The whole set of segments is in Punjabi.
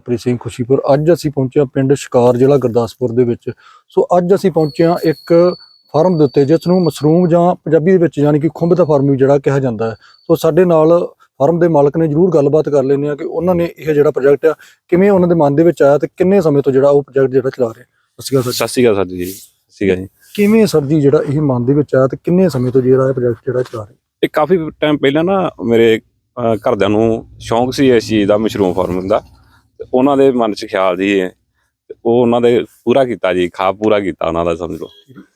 ਪ੍ਰੀਤ ਸਿੰਘ ਖੁਸ਼ੀਪੁਰ। ਅੱਜ ਅਸੀਂ ਪਹੁੰਚੇ ਹਾਂ ਪਿੰਡ ਸ਼ਿਕਾਰ ਜ਼ਿਲ੍ਹਾ ਗੁਰਦਾਸਪੁਰ ਦੇ ਵਿੱਚ। ਸੋ ਅੱਜ ਅਸੀਂ ਪਹੁੰਚੇ ਹਾਂ ਇੱਕ ਫਾਰਮ ਦੇ ਉੱਤੇ ਜਿਸ ਨੂੰ ਮਸ਼ਰੂਮ ਜਾਂ ਪੰਜਾਬੀ ਦੇ ਵਿੱਚ ਯਾਨੀ ਕਿ ਖੁੰਭ ਦਾ ਫਾਰਮ ਵੀ ਜਿਹੜਾ ਕਿਹਾ ਜਾਂਦਾ ਹੈ। ਸੋ ਸਾਡੇ ਨਾਲ ਫਾਰਮ ਦੇ ਮਾਲਕ ਨੇ ਜਰੂਰ ਗੱਲਬਾਤ ਕਰ ਲੈਂਦੇ ਆ ਕਿ ਉਹਨਾਂ ਨੇ ਇਹ ਜਿਹੜਾ ਪ੍ਰੋਜੈਕਟ ਆ ਕਿਵੇਂ ਉਹਨਾਂ ਦੇ ਮਨ ਦੇ ਵਿੱਚ ਆਇਆ ਤੇ ਕਿੰਨੇ ਸਮੇਂ ਤੋਂ ਜਿਹੜਾ ਉਹ ਪ੍ਰੋਜੈਕਟ ਜਿਹੜਾ ਚਲਾ ਰਹੇ। ਅਸੀਂ ਸਰ ਸਤਿ ਸ਼੍ਰੀ ਅਕਾਲ ਸਰ ਜੀ। ਸੀਗਾ ਜੀ। ਕਿਵੇਂ ਸਰ ਜੀ ਜਿਹੜਾ ਇਹ ਮਨ ਦੇ ਵਿੱਚ ਆਇਆ ਤੇ ਕਿੰਨੇ ਸਮੇਂ ਤੋਂ ਜਿਹੜਾ ਇਹ ਪ੍ਰੋਜੈਕਟ ਜਿਹੜਾ ਚਲਾ ਰਹੇ? ਇਹ ਕਾਫੀ ਟਾਈਮ ਪਹਿਲਾਂ ਨਾ ਮੇਰੇ ਘਰਦਿਆਂ ਨੂੰ ਸ਼ੌਂਕ ਸੀ ਇਸ ਚੀਜ਼ ਦਾ ਮਸ਼ਰੂਮ ਫਾਰਮਿੰਗ ਦਾ। ਤੇ ਉਹਨਾਂ ਦੇ ਮਨ 'ਚ ਖਿਆਲ ਸੀ ਇਹ। ਤੇ ਉਹ ਉਹਨਾਂ ਦੇ ਪੂਰਾ ਕੀਤਾ ਜੀ ਖਾਬ ਪੂਰਾ ਕੀਤਾ ਉਹਨਾਂ ਦਾ ਸਮਝ ਲਓ।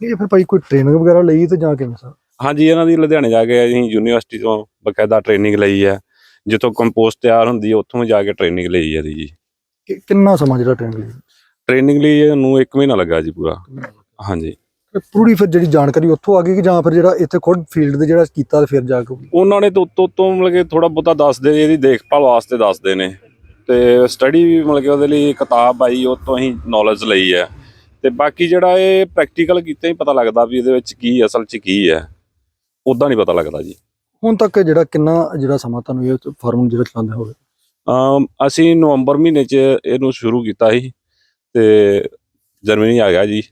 ਇਹ ਫਿਰ ਭਾਈ ਕੋਈ ਟ੍ਰੇਨਿੰਗ ਵਗੈਰਾ ਲਈ ਤੇ ਜਾਂ ਕਿਵੇਂ ਸਰ? ਹਾਂਜੀ ਇਹਨਾਂ ਦੀ ਲੁਧਿਆਣੇ ਜਾ ਕੇ ਅਸੀਂ ਯੂਨੀਵਰਸਿਟੀ ਤੋਂ ਬਕਾਇਦਾ ਟ੍ਰੇਨਿੰਗ ਲਈ ਹੈ ਜਿੱਥੋਂ ਕੰਪੋਸਟ ਤਿਆਰ ਹੁੰਦੀ ਹੈ ਉੱਥੋਂ ਜਾ ਕੇ ਟ੍ਰੇਨਿੰਗ ਲਈ ਹੈ ਜੀ। ਕਿ- ਕਿੰਨਾ ਸਮਾਂ ਜਿਹੜਾ ਟ੍ਰੇਨਿੰਗ ਲਈ? ਟ੍ਰੇਨਿੰਗ ਲਈ ਇਹਨੂੰ 1 ਮਹੀਨਾ ਲੱਗਾ ਜੀ ਪੂਰਾ। ਹਾਂਜੀ। ਤੇ ਪੂਰੀ ਫਿਰ ਜਿਹੜੀ ਜਾਣਕਾਰੀ ਉੱਥੋਂ ਆ ਗਈ ਕਿ ਜਾਂ ਫਿਰ ਜਿਹੜਾ ਇੱਥੇ ਖੁਦ ਫੀਲਡ ਦੇ ਜਿਹੜਾ ਕੀਤਾ ਤੇ ਫਿਰ ਜਾ ਕੇ ਉਹਨਾਂ ਨੇ ਤੋਂ ਤੋਂ ਤੋਂ ਮਤਲਬ ਕਿ ਥੋੜਾ ਬਹੁਤਾ ਦੱਸਦੇ ਇਹਦੀ ਦੇਖਭਾਲ ਵਾਸਤੇ ਦੱਸਦੇ ਨੇ। ਤੇ ਸਟੱਡੀ ਵੀ ਮਤਲਬ ਕਿ ਉਹਦੇ ਲਈ ਕਿਤਾਬ ਆਈ ਉਹ ਤੋਂ ਅਸੀਂ ਨੌਲੇਜ ਲਈ ਹੈ। ਤੇ ਬਾਕੀ ਜਿਹੜਾ ਇਹ ਪ੍ਰੈਕਟੀਕਲ ਕੀਤੇ ਹੀ ਪਤਾ ਲੱਗਦਾ ਵੀ ਇਹਦੇ ਵਿੱਚ ਕੀ ਅਸਲ 'ਚ ਕੀ ਹੈ। ਉਦਾਂ ਨਹੀਂ ਪਤਾ ਲੱਗਦਾ ਜੀ। ਹੁਣ ਤੱਕ ਜਿਹੜਾ ਕਿੰਨਾ ਜਿਹੜਾ ਸਮਾਂ ਤੁਹਾਨੂੰ ਇਹ ਫਾਰਮ ਜਿਹੜਾ ਚਲਾਉਂਦੇ ਹੋਵੇ ਅਮ ਅਸੀਂ ਨਵੰਬਰ ਮਹੀਨੇ 'ਚ ਇਹਨੂੰ ਸ਼ੁਰੂ ਕੀਤਾ ਸੀ ਤੇ ਜਰਮਨੀ ਆ ਗਿਆ ਜੀ।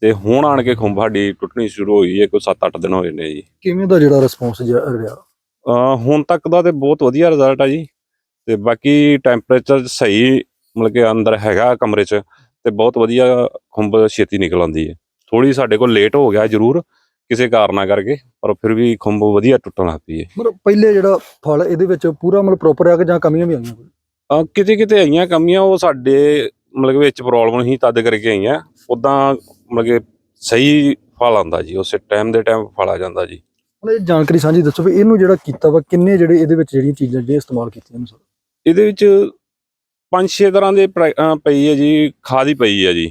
ਤੇ ਹੁਣ ਆਣ ਕੇ ਖੁੰਭ ਸਾਡੀ ਟੁੱਟਣੀ ਸ਼ੁਰੂ ਹੋਈ ਹੈ ਕੋਈ 7-8 ਦਿਨ ਹੋਏ ਨੇ ਜੀ। ਕਿਵੇਂ ਦਾ ਜਿਹੜਾ ਰਿਸਪੌਂਸ ਰਿਹਾ? ਹੁਣ ਤੱਕ ਦਾ ਤੇ ਬਹੁਤ ਵਧੀਆ ਰਿਜ਼ਲਟ ਆ ਜੀ। ਤੇ ਬਾਕੀ ਟੈਂਪਰੇਚਰ ਸਹੀ ਮਤਲਬ ਕਿ ਅੰਦਰ ਹੈਗਾ ਕਮਰੇ 'ਚ ਤੇ ਬਹੁਤ ਵਧੀਆ ਖੁੰਬ ਛੇਤੀ ਨਿਕਲ ਆਉਂਦੀ ਹੈ। ਥੋੜੀ ਸਾਡੇ ਕੋਲ ਲੇਟ ਹੋ ਗਿਆ ਜ਼ਰੂਰ ਕਿਸੇ ਕਾਰਨਾਂ ਕਰਕੇ ਪਰ ਫਿਰ ਵੀ ਖੁੰਬ ਵਧੀਆ ਟੁੱਟਣ ਲੱਗ ਪਈ ਹੈ। ਮਤਲਬ ਪਹਿਲੇ ਜਿਹੜਾ ਫਲ ਇਹਦੇ ਵਿੱਚ ਪੂਰਾ ਮਤਲਬ ਪ੍ਰੋਪਰ ਆ ਕਿ ਜਾਂ ਕਮੀਆਂ ਵੀ ਆਈਆਂ ਕੋਈ? ਕਿਤੇ ਕਿਤੇ ਆਈਆਂ ਕਮੀਆਂ ਉਹ ਸਾਡੇ ਮਤਲਬ ਵਿੱਚ ਪ੍ਰੋਬਲਮ ਹੀ ਤਦ ਕਰਕੇ ਆਈਆਂ ਉਦਾਂ ਮਤਲਬ ਕਿ ਸਹੀ ਫਲ ਆਉਂਦਾ ਜੀ ਉਸੇ ਟਾਈਮ ਦੇ ਟਾਈਮ ਫਲ ਆ ਜਾਂਦਾ ਜੀ। ਮਤਲਬ ਇਹ ਜਾਣਕਾਰੀ ਸਾਂਝੀ ਦੱਸੋ ਵੀ ਇਹਨੂੰ ਜਿਹੜਾ ਕੀਤਾ ਵਾ ਕਿੰਨੇ ਜਿਹੜੇ ਇਹਦੇ ਵਿੱਚ ਜਿਹੜੀਆਂ ਚੀਜ਼ਾਂ ਜਿਹੜੀਆਂ ਇਸਤੇਮਾਲ ਕੀਤੀਆਂ ਨੇ ਸਰ? ਇਹਦੇ ਵਿੱਚ ਪੰਜ ਛੇ ਤਰ੍ਹਾਂ ਦੇ ਅਹ ਪਈ ਹੈ ਜੀ ਖਾਦ ਹੀ ਪਈ ਹੈ ਜੀ।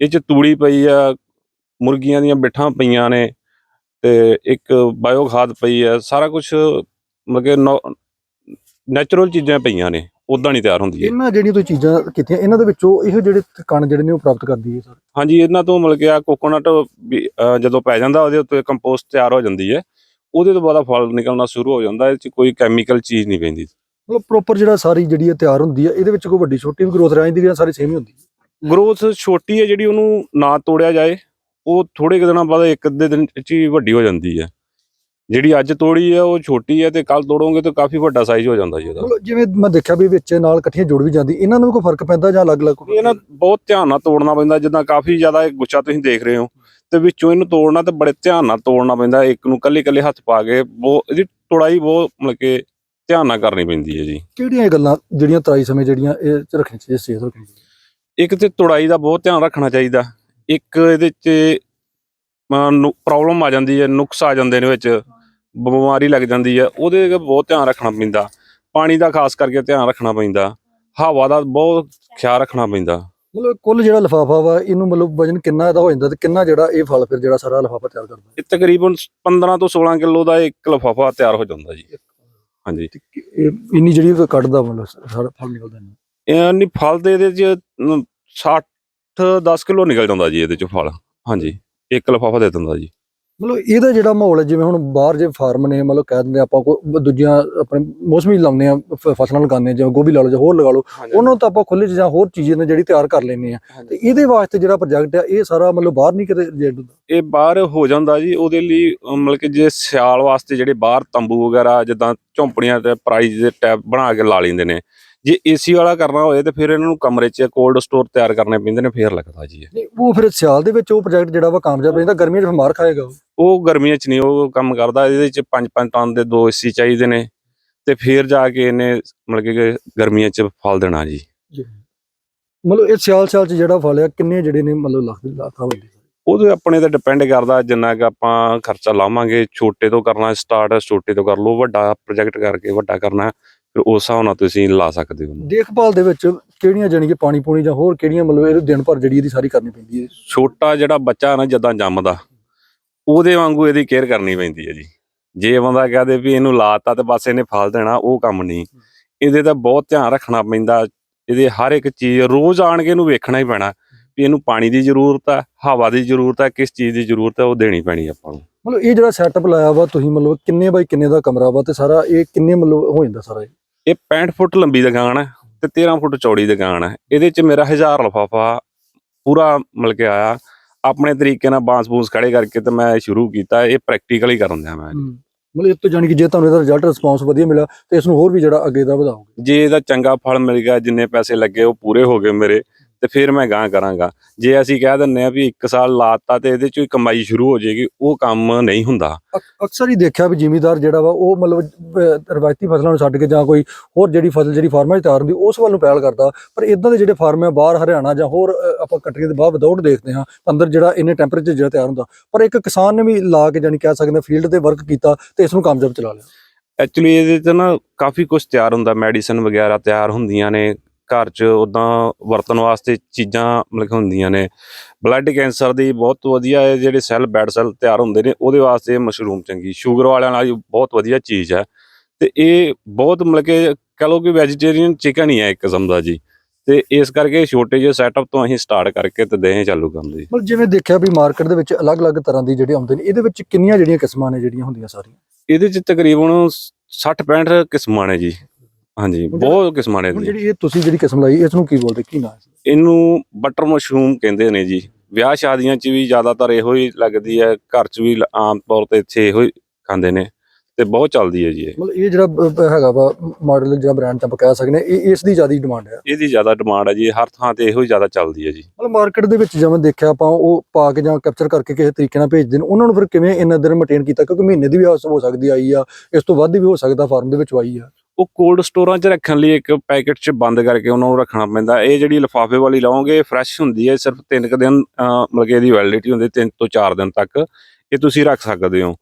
ਇਹ ਚ ਤੂੜੀ ਪਈ ਆ ਮੁਰਗੀਆਂ ਦੀਆਂ ਬਿੱਠਾਂ ਪਈਆਂ ਨੇ ਤੇ ਇੱਕ ਬਾਇਓ ਖਾਦ ਪਈ ਹੈ ਸਾਰਾ ਕੁਝ ਮਤਲਬ ਕਿ ਨੈਚੁਰਲ ਚੀਜ਼ਾਂ ਪਈਆਂ ਨੇ ਉਦਾਂ ਨਹੀਂ ਤਿਆਰ ਹੁੰਦੀ ਇਹਨਾਂ ਜਿਹੜੀਆਂ ਤੁਸੀਂ ਚੀਜ਼ਾਂ ਕੀਤੀਆਂ ਇਹਨਾਂ ਦੇ ਵਿੱਚੋਂ ਇਹ ਜਿਹੜੇ ਕਣ ਜਿਹੜੇ ਨੇ ਉਹ ਪ੍ਰਾਪਤ ਕਰਦੀ ਹੈ ਸਰ? ਹਾਂਜੀ ਇਹਨਾਂ ਤੋਂ ਮਤਲਬ ਕਿ ਆ ਕੋਕੋਨਟ ਜਦੋਂ ਪੈ ਜਾਂਦਾ ਉਹਦੇ ਉੱਤੇ ਕੰਪੋਸਟ ਤਿਆਰ ਹੋ ਜਾਂਦੀ ਹੈ ਉਹਦੇ ਤੋਂ ਬਾਅਦ ਫਲ ਨਿਕਲਣਾ ਸ਼ੁਰੂ ਹੋ ਜਾਂਦਾ ਇਹ ਚ ਕੋਈ ਕੈਮੀਕਲ ਚੀਜ਼ ਨਹੀਂ ਪੈਂਦੀ। ਮਤਲਬ ਪ੍ਰੋਪਰ ਜਿਹੜਾ ਸਾਰੀ ਜਿਹੜੀ ਇਹ ਤਿਆਰ ਹੁੰਦੀ ਹੈ ਇਹਦੇ ਵਿੱਚ ਕੋਈ ਵੱਡੀ ਛੋਟੀ ਵੀ ਗਰੋਥ ਰਹਿ ਜਾਂਦੀ ਹੈ ਸਾਰੀ ਸੇਮ ਹੀ ਹੁੰਦੀ? ਹੈ ਗਰੋਥ ਛੋਟੀ ਹੈ ਜਿਹੜੀ ਉਹਨੂੰ ਨਾ ਤੋੜਿਆ ਜਾਏ ਉਹ ਥੋੜੇ ਕੁ ਦਿਨਾਂ ਬਾਅਦ ਇੱਕ ਅੱਧੇ ਦਿਨ ਚ ਹੀ ਵੱਡੀ ਹੋ ਜਾਂਦੀ ਹੈ। ਜਿਹੜੀ ਅੱਜ ਤੋੜੀ ਹੈ ਉਹ ਛੋਟੀ ਹੈ ਤੇ ਕੱਲ ਤੋੜੋਗੇ ਤਾਂ ਕਾਫੀ ਵੱਡਾ ਸਾਈਜ਼ ਹੋ ਜਾਂਦਾ ਜੀ ਉਹਦਾ ਮਤਲਬ ਜਿਵੇਂ ਮੈਂ ਦੇਖਿਆ ਵੀ ਵਿੱਚ ਨਾਲ ਇਕੱਠੀਆਂ ਜੁੜ ਵੀ ਜਾਂਦੀ ਇਹਨਾਂ ਨੂੰ ਵੀ ਕੋਈ ਫ਼ਰਕ ਪੈਂਦਾ ਜਾਂ ਅਲੱਗ-ਅਲੱਗ ਇਹ ਨਾ ਬਹੁਤ ਧਿਆਨ ਨਾਲ ਤੋੜਨਾ ਪੈਂਦਾ ਜਿੱਦਾਂ ਕਾਫੀ ਜ਼ਿਆਦਾ ਇਹ ਗੁੱਛਾ ਤੁਸੀਂ ਦੇਖ ਰਹੇ ਹੋ ਤੇ ਵਿੱਚੋਂ ਇਹਨੂੰ ਤੋੜਨਾ ਤੇ ਬੜੇ ਧਿਆਨ ਨਾਲ ਤੋੜਨਾ ਪੈਂਦਾ ਇੱਕ ਨੂੰ ਕੱਲੇ ਕੱਲੇ ਹੱਥ ਪਾ ਕੇ ਬਹੁਤ ਇਹਦੀ ਤੋੜਾਈ ਬਹੁਤ ਮਤਲਬ ਕਿ ਧਿਆਨ ਨਾਲ ਕਰਨੀ ਪੈਂਦੀ ਹੈ ਜੀ। ਕਿਹੜੀਆਂ ਇਹ ਗੱਲਾਂ ਜਿਹੜੀਆਂ ਤਰਾਈ ਸਮੇਂ ਜਿਹੜੀਆਂ ਇਹ ਚ ਰੱਖਣੀ ਚਾਹੀਦੀਆਂ ਸੇਧ ਰੱਖਣੀ ਚਾਹੀਦੀ? ਇੱਕ ਤੇ ਤੋੜਾਈ ਦਾ ਬਹੁਤ ਧਿਆਨ ਰੱਖਣਾ ਚਾਹੀਦਾ। ਇੱਕ ਇਹਦੇ 'ਚ ਪ੍ਰੋਬਲਮ ਆ ਜਾਂਦੀ ਹੈ ਨੁਕਸ ਆ ਜਾਂਦੇ ਨੇ ਵਿੱਚ। ਬਿਮਾਰੀ ਲੱਗ ਜਾਂਦੀ ਹੈ ਉਹਦੇ ਬਹੁਤ ਧਿਆਨ ਰੱਖਣਾ ਪੈਂਦਾ। ਪਾਣੀ ਦਾ ਖਾਸ ਕਰਕੇ ਧਿਆਨ ਰੱਖਣਾ ਪੈਂਦਾ। ਹਵਾ ਦਾ ਬਹੁਤ ਖਿਆਲ ਰੱਖਣਾ ਪੈਂਦਾ। ਮਤਲਬ ਕੁੱਲ ਜਿਹੜਾ ਲਫਾਫਾ ਵਾ ਇਹਨੂੰ ਮਤਲਬ ਵਜਨ ਕਿੰਨਾ ਇਹਦਾ ਹੋ ਜਾਂਦਾ ਤੇ ਕਿੰਨਾ ਜਿਹੜਾ ਇਹ ਫਲ ਫਿਰ ਜਿਹੜਾ ਸਾਰਾ ਲਫਾਫਾ ਤਿਆਰ ਕਰਦਾ? ਇਹ ਤਕਰੀਬਨ 15 ਤੋਂ 16 ਕਿਲੋ ਦਾ ਇੱਕ ਲਫਾਫਾ ਤਿਆਰ ਹੋ ਜਾਂਦਾ ਜੀ। ਹਾਂਜੀ। ਤੇ ਕਿ- ਇਹ ਇੰਨੀ ਜਿਹੜੀ ਉਹ ਕੱਢਦਾ ਮਤਲਬ ਸਾਰਾ ਫਲ ਨਿਕਲਦਾ ਨਹੀਂ ਇਹ ਨਹੀਂ ਫਲ ਦੇ ਇਹਦੇ 'ਚ 60 10 ਕਿਲੋ ਨਿਕਲ ਜਾਂਦਾ ਜੀ ਇਹਦੇ 'ਚ ਫਲ। ਹਾਂਜੀ ਇੱਕ ਲਫਾਫਾ ਦੇ ਦਿੰਦਾ ਜੀ। ਮਤਲਬ ਇਹਦਾ ਜਿਹੜਾ ਮਾਹੌਲ ਹੈ ਜਿਵੇਂ ਹੁਣ ਬਾਹਰ ਜੇ ਫਾਰਮ ਨੇ ਮਤਲਬ ਕਹਿ ਦਿੰਦੇ ਆਪਾਂ ਕੋਈ ਦੂਜੀਆਂ ਆਪਣੇ ਮੌਸਮੀ ਲਾਉਂਦੇ ਆ ਫਸਲਾਂ ਲਗਾਉਂਦੇ ਆ ਜਿਵੇਂ ਗੋਭੀ ਲਾ ਲਓ ਜਾਂ ਹੋਰ ਲਗਾ ਲਓ ਉਹਨਾਂ ਨੂੰ ਤਾਂ ਆਪਾਂ ਖੁੱਲੇ 'ਚ ਜਾਂ ਹੋਰ ਚੀਜ਼ਾਂ ਨੇ ਜਿਹੜੀ ਤਿਆਰ ਕਰ ਲੈਂਦੇ ਆ। ਤੇ ਇਹਦੇ ਵਾਸਤੇ ਜਿਹੜਾ ਪ੍ਰੋਜੈਕਟ ਆ ਇਹ ਸਾਰਾ ਮਤਲਬ ਬਾਹਰ ਨਹੀਂ ਕਿਤੇ ਇਹ ਬਾਹਰ ਹੋ ਜਾਂਦਾ ਜੀ ਉਹਦੇ ਲਈ ਮਤਲਬ ਕਿ ਜੇ ਸਿਆਲ ਵਾਸਤੇ ਜਿਹੜੇ ਬਾਹਰ ਤੰਬੂ ਵਗੈਰਾ ਜਿੱਦਾਂ ਝੌਂਪੜੀਆਂ ਤੇ ਪ੍ਰਾਈਜ਼ ਦੇ ਟੈਪ ਬਣਾ ਕੇ ਲਾ ਲੈਂਦੇ ਨੇ ਜੇ ਏਸੀ ਵਾਲਾ ਕਰਨਾ ਹੋਏ ਤੇ ਫਿਰ ਇਹਨਾਂ ਨੂੰ ਕਮਰੇ 'ਚ ਕੋਲਡ ਸਟੋਰ ਤਿਆਰ ਕਰਨੇ ਪੈਂਦੇ ਨੇ ਫੇਰ ਲੱਗਦਾ ਜੀ ਇਹ। ਨਹੀਂ, ਉਹ ਫਿਰ ਸਿਆਲ ਦੇ ਵਿੱਚ ਉਹ ਪ੍ਰੋਜੈਕਟ ਜਿਹੜਾ ਵਾ ਕਾਮਯਾਬ ਰਹਿੰਦਾ ਗਰਮੀਆਂ 'ਚ ਫਿਰ ਮਾਰ ਖਾਏਗਾ ਉਹ। ਉਹ ਗਰਮੀਆਂ 'ਚ ਨਹੀਂ ਉਹ ਕੰਮ ਕਰਦਾ ਇਹਦੇ 'ਚ 5-5 ਟਨ ਦੇ ਦੋ ਏਸੀ ਚਾਹੀਦੇ ਨੇ ਤੇ ਫੇਰ ਜਾ ਕੇ ਇਹਨੇ ਮਤਲਬ ਕਿ ਗਰਮੀਆਂ 'ਚ ਫਲ ਦੇਣਾ ਜੀ। ਮਤਲਬ ਇਹ ਸਿਆਲ ਸਿਆਲ 'ਚ ਜਿਹੜਾ ਫਲ ਆ ਕਿੰਨੇ ਜਿਹੜੇ ਨੇ ਮਤਲਬ ਲੱਖ ਲਾਖਾਂ ਹੁੰਦੇ ਉਹਦੇ ਆਪਣੇ ਤੇ ਡਿਪੈਂਡ ਕਰਦਾ ਜਿੰਨਾ ਕਿ ਆਪਾਂ ਖਰਚਾ ਲਾਵਾਂਗੇ ਛੋਟੇ ਤੋਂ ਕਰਨਾ ਸਟਾਰਟ ਛੋਟੇ ਤੋਂ ਕਰ ਲਓ ਵੱਡਾ ਪ੍ਰੋਜੈਕਟ ਕਰਕੇ ਵੱਡਾ ਕਰਨਾ। ਫਿਰ ਉਸ ਹਿਸਾਬ ਨਾਲ ਤੁਸੀਂ ਲਾ ਸਕਦੇ ਹੋ ਦੇਖਭਾਲ ਦੇ ਵਿੱਚ ਕਿਹੜੀਆਂ ਜਾਣੀ ਕਿ ਪਾਣੀ ਪੂਣੀ ਜਾਂ ਹੋਰ ਕਿਹੜੀਆਂ ਮਤਲਬ ਇਹ ਦਿਨ ਭਰ ਜਿਹੜੀ ਇਹਦੀ ਸਾਰੀ ਕਰਨੀ ਪੈਂਦੀ ਹੈ? ਛੋਟਾ ਜਿਹੜਾ ਬੱਚਾ ਨਾ ਜਦਾਂ ਜੰਮਦਾ ਉਹਦੇ ਵਾਂਗੂ ਇਹਦੀ ਕੇਅਰ ਕਰਨੀ ਪੈਂਦੀ ਹੈ ਜੀ। ਜੇ ਬੰਦਾ ਕਹਦੇ ਵੀ ਇਹਨੂੰ ਲਾਤਾ ਤੇ ਬਸ ਇਹਨੇ ਫਲ ਦੇਣਾ ਉਹ ਕੰਮ ਨਹੀਂ। ਇਹਦੇ ਤਾਂ ਬਹੁਤ ਧਿਆਨ ਰੱਖਣਾ ਪੈਂਦਾ ਇਹਦੇ ਹਰ ਇੱਕ ਚੀਜ਼ ਰੋਜ਼ ਆਣ ਕੇ ਇਹਨੂੰ ਵੇਖਣਾ ਹੀ ਪੈਣਾ ਵੀ ਇਹਨੂੰ ਪਾਣੀ ਦੀ ਜ਼ਰੂਰਤ ਹੈ ਹਵਾ ਦੀ ਜ਼ਰੂਰਤ ਹੈ ਕਿਸ ਚੀਜ਼ ਦੀ ਜ਼ਰੂਰਤ ਹੈ ਉਹ ਦੇਣੀ ਪੈਣੀ ਆਪਾਂ ਨੂੰ। ਮਤਲਬ ਇਹ ਜਿਹੜਾ ਸੈਟਅਪ ਲਾਇਆ ਵਾ ਤੁਸੀਂ ਮਤਲਬ ਕਿੰਨੇ ਬਾਈ ਕਿੰਨੇ ਦਾ ਕਮਰਾ ਵਾ ਤੇ ਸਾਰਾ ਇਹ ਕਿੰਨੇ ਮਤਲਬ ਹੋ ਜਾਂਦਾ ਸਾਰਾ ਇਹ? ਇਹ 65 ਫੁੱਟ ਲੰਬੀ ਦੁਕਾਨ ਹੈ ਤੇ 13 ਫੁੱਟ ਚੌੜੀ ਦੁਕਾਨ ਹੈ। ਇਹਦੇ ਚ ਮੇਰਾ 1000 ਲਫਾਫਾ ਪੂਰਾ ਮਿਲ ਕੇ ਆਇਆ। ਆਪਣੇ ਤਰੀਕੇ ਨਾਲ ਬਾਂਸ ਬੂਸ ਖੜੇ ਕਰਕੇ ਤੇ ਮੈਂ ਸ਼ੁਰੂ ਕੀਤਾ। ਇਹ ਪ੍ਰੈਕਟੀਕਲੀ ਕਰਨ ਦਿਆ ਮੈਂ ਮਤਲਬ ਇਹ ਤੋਂ ਜਾਣੀ ਕਿ ਜੇ ਤੁਹਾਨੂੰ ਇਹਦਾ ਰਿਜ਼ਲਟ ਰਿਸਪੌਂਸ ਵਧੀਆ ਮਿਲਿਆ ਤੇ ਇਸ ਨੂੰ ਹੋਰ ਵੀ ਜਿਹੜਾ ਅੱਗੇ ਦਾ ਵਧਾਓਗੇ। ਜੇ ਇਹਦਾ ਚੰਗਾ ਫਲ ਮਿਲ ਗਿਆ ਜਿੰਨੇ ਪੈਸੇ ਲੱਗੇ ਉਹ ਪੂਰੇ ਹੋ ਗਏ ਮੇਰੇ। ਤੇ ਫਿਰ ਮੈਂ ਗਾਂ ਕਰਾਂਗਾ। ਜੇ ਅਸੀਂ ਕਹਿ ਦਿੰਨੇ ਆ ਵੀ 1 ਸਾਲ ਲਾਤਾ ਤੇ ਇਹਦੇ ਚੋਂ ਕਮਾਈ ਸ਼ੁਰੂ ਹੋ ਜਾਏਗੀ ਉਹ ਕੰਮ ਨਹੀਂ ਹੁੰਦਾ। ਅਕ- ਅਕਸਰ ਹੀ ਦੇਖਿਆ ਵੀ ਜ਼ਿਮੀਦਾਰ ਜਿਹੜਾ ਵਾ ਉਹ ਮਤਲਬ ਰਵਾਇਤੀ ਫਸਲਾਂ ਨੂੰ ਛੱਡ ਕੇ ਜਾਂ ਕੋਈ ਹੋਰ ਜਿਹੜੀ ਫਸਲ ਜਿਹੜੀ ਫਾਰਮਾਂ 'ਚ ਤਿਆਰ ਹੁੰਦੀ ਉਸ ਵੱਲ ਨੂੰ ਪਹਿਲ ਕਰਦਾ। ਪਰ ਇਦਾਂ ਦੇ ਜਿਹੜੇ ਫਾਰਮ ਆ ਬਾਹਰ ਹਰਿਆਣਾ ਜਾਂ ਹੋਰ ਆਪਾਂ ਕੰਟਰੀ ਦੇ ਬਾਹਰ ਵਿਦਆਊਟ ਦੇਖਦੇ ਹਾਂ ਅੰਦਰ ਜਿਹੜਾ ਇੰਨੇ ਟੈਂਪਰੇਚਰ ਜਿਹੜਾ ਤਿਆਰ ਹੁੰਦਾ। ਪਰ ਇੱਕ ਕਿਸਾਨ ਨੇ ਵੀ ਲਾ ਕੇ ਜਾਨੀ ਕਹਿ ਸਕਦੇ ਫੀਲਡ ਤੇ ਵਰਕ ਕੀਤਾ ਤੇ ਇਸ ਨੂੰ ਕਾਮਯਾਬ ਚਲਾ ਲਿਆ। ਐਕਚੁਅਲੀ ਇਹਦੇ ਤੇ ਨਾ ਕਾਫੀ ਕੁਝ ਤਿਆਰ ਹੁੰਦਾ ਮੈਡੀਸਨ ਵਗੈਰਾ ਤਿਆਰ ਹੁੰਦੀਆਂ ਨੇ ਘਰ 'ਚ ਉਦਾਂ ਵਰਤਣ ਵਾਸਤੇ ਚੀਜ਼ਾਂ ਮਤਲਬ ਕਿ ਹੁੰਦੀਆਂ ਨੇ। ਬਲੱਡ ਕੈਂਸਰ ਦੀ ਬਹੁਤ ਵਧੀਆ ਜਿਹੜੇ ਸੈੱਲ ਬੈਡ ਸੈੱਲ ਤਿਆਰ ਹੁੰਦੇ ਨੇ ਉਹਦੇ ਵਾਸਤੇ ਮਸ਼ਰੂਮ ਚੰਗੀ। ਸ਼ੂਗਰ ਵਾਲਿਆਂ ਲਈ ਬਹੁਤ ਵਧੀਆ ਚੀਜ਼ ਹੈ। ਤੇ ਇਹ ਬਹੁਤ ਮਤਲਬ ਕਿ ਕਹ ਲਓ ਕਿ ਵੈਜੀਟੇਰੀਅਨ ਚਿਕਨ ਹੀ ਹੈ ਇੱਕ ਕਿਸਮ ਦਾ ਜੀ। ਤੇ ਇਸ ਕਰਕੇ ਛੋਟੇ ਜਿਹੇ ਸੈਟਅਪ ਤੋਂ ਅਸੀਂ ਸਟਾਰਟ ਕਰਕੇ ਤੇ ਦੇਹ ਚਾਲੂ ਕਰਦੇ ਜੀ ਮਤਲਬ ਜਿਵੇਂ ਦੇਖਿਆ ਵੀ ਮਾਰਕੀਟ ਦੇ ਵਿੱਚ ਅਲੱਗ-ਅਲੱਗ ਤਰ੍ਹਾਂ ਦੀ ਜਿਹੜੇ ਆਉਂਦੇ ਨੇ ਇਹਦੇ ਵਿੱਚ ਕਿੰਨੀਆਂ ਜਿਹੜੀਆਂ ਕਿਸਮਾਂ ਨੇ ਜਿਹੜੀਆਂ ਹੁੰਦੀਆਂ ਸਾਰੀਆਂ? ਇਹਦੇ 'ਚ ਤਕਰੀਬਨ 60 65 ਕਿਸਮਾਂ ਨੇ ਜੀ। ਹਾਂਜੀ ਬਹੁਤ ਕਿਸਮਾਂ ਨੇ ਹੁਣ ਇਹਦੀਆਂ। ਜਿਹੜੀ ਇਹ ਤੁਸੀਂ ਜਿਹੜੀ ਕਿਸਮ ਲਾਈ ਇਸ ਨੂੰ ਕੀ ਬੋਲਦੇ ਕੀ ਨਾਮ ਹੈ ਇਹਨੂੰ ਬਟਰ ਮਸ਼ਰੂਮ ਕਹਿੰਦੇ ਨੇ ਜੀ। ਵਿਆਹ ਸ਼ਾਦੀਆਂ 'ਚ ਵੀ ਜ਼ਿਆਦਾਤਰ ਇਹੋ ਹੀ ਲੱਗਦੀ ਹੈ ਘਰ 'ਚ ਵੀ ਲ- ਆਮ ਤੌਰ ਤੇ ਇੱਥੇ ਇਹੋ ਹੀ ਖਾਂਦੇ ਨੇ ਤੇ ਬਹੁਤ ਚੱਲਦੀ ਹੈ ਜੀ ਇਹ। ਮਤਲਬ ਇਹ ਜਿਹੜਾ ਹੈਗਾ ਵਾ ਮਾਡਲ ਜਿਹੜਾ ਬ੍ਰਾਂਡ ਆਪਾਂ ਕਹਿ ਸਕਦੇ ਹਾਂ ਇਹ ਇਸ ਦੀ ਜ਼ਿਆਦਾ ਡਿਮਾਂਡ ਹੈ। ਇਹਦੀ ਜ਼ਿਆਦਾ ਡਿਮਾਂਡ ਹੈ ਜੀ ਹਰ ਥਾਂ ਤੇ ਇਹੋ ਹੀ ਜ਼ਿਆਦਾ ਚੱਲਦੀ ਹੈ ਜੀ। ਮਤਲਬ ਮਾਰਕੀਟ ਦੇ ਵਿੱਚ ਜਿਵੇਂ ਦੇਖਿਆ ਆਪਾਂ ਉਹ ਪਾ ਕੇ ਜਾਂ ਕੈਪਚਰ ਕਰਕੇ ਕਿਸੇ ਤਰੀਕੇ ਨਾਲ ਭੇਜਦੇ ਨੇ ਉਹਨਾਂ ਨੂੰ ਫਿਰ ਕਿਵੇਂ ਇੰਨਾ ਦਿਨ ਮੇਨਟੇਨ ਕੀਤਾ? ਕਿਉਂਕਿ ਮਹੀਨੇ ਦੀ ਵੀ ਹੋ ਹੋ ਸਕਦੀ ਆਈ ਆ ਇਸ ਤੋਂ ਵੱਧ ਵੀ ਹੋ ਸਕਦਾ ਫਾਰਮ ਦੇ ਵਿੱਚ ਆਈ ਆ। ਉਹ ਕੋਲਡ ਸਟੋਰਾਂ 'ਚ ਰੱਖਣ ਲਈ ਇੱਕ ਪੈਕੇਟ 'ਚ ਬੰਦ ਕਰਕੇ ਉਹਨਾਂ ਨੂੰ ਰੱਖਣਾ ਪੈਂਦਾ। ਇਹ ਜਿਹੜੀ ਲਿਫਾਫੇ ਵਾਲੀ ਲਾਓਗੇ ਫਰੈਸ਼ ਹੁੰਦੀ ਹੈ ਸਿਰਫ 3 ਕੁ ਦਿਨ ਮਤਲਬ ਕਿ ਇਹਦੀ ਵੈਲਿਡਿਟੀ ਹੁੰਦੀ 3 ਤੋਂ 4 ਦਿਨ ਤੱਕ। ਇਹ ਤੁਸੀਂ ਰੱਖ ਸਕਦੇ ਹੋ।